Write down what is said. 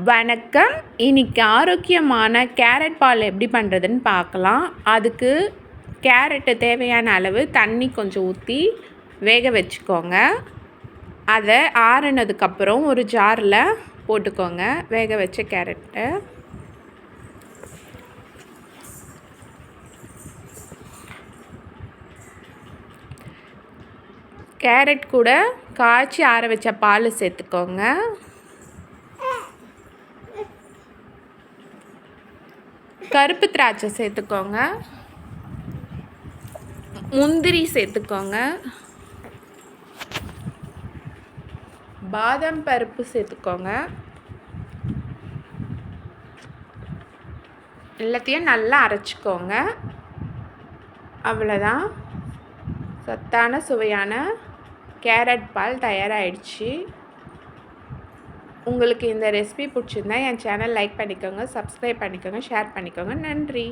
வணக்கம். இன்றைக்கி ஆரோக்கியமான கேரட் பால் எப்படி பண்ணுறதுன்னு பார்க்கலாம். அதுக்கு கேரட்டு தேவையான அளவு தண்ணி கொஞ்சம் ஊற்றி வேக வச்சுக்கோங்க. அதை ஆறுனதுக்கப்புறம் ஒரு ஜாரில் போட்டுக்கோங்க. வேக வச்ச கேரட்டை. கேரட் கூட காய்ச்சி ஆற வச்ச பால் சேர்த்துக்கோங்க. கருப்பு திராட்சை சேர்த்துக்கோங்க. முந்திரி சேர்த்துக்கோங்க. பாதாம் பருப்பு சேர்த்துக்கோங்க. எல்லாத்தையும் நல்லா அரைச்சிக்கோங்க. அவ்வளோதான். சத்தான சுவையான கேரட் பால் தயாராகிடுச்சு உங்களுக்கு இந்த ரெசிபி பிடிச்சிருந்தா என் சேனல் லைக் பண்ணிக்கோங்க சப்ஸ்கிரைப் பண்ணிக்கோங்க ஷேர் பண்ணிக்கோங்க. நன்றி.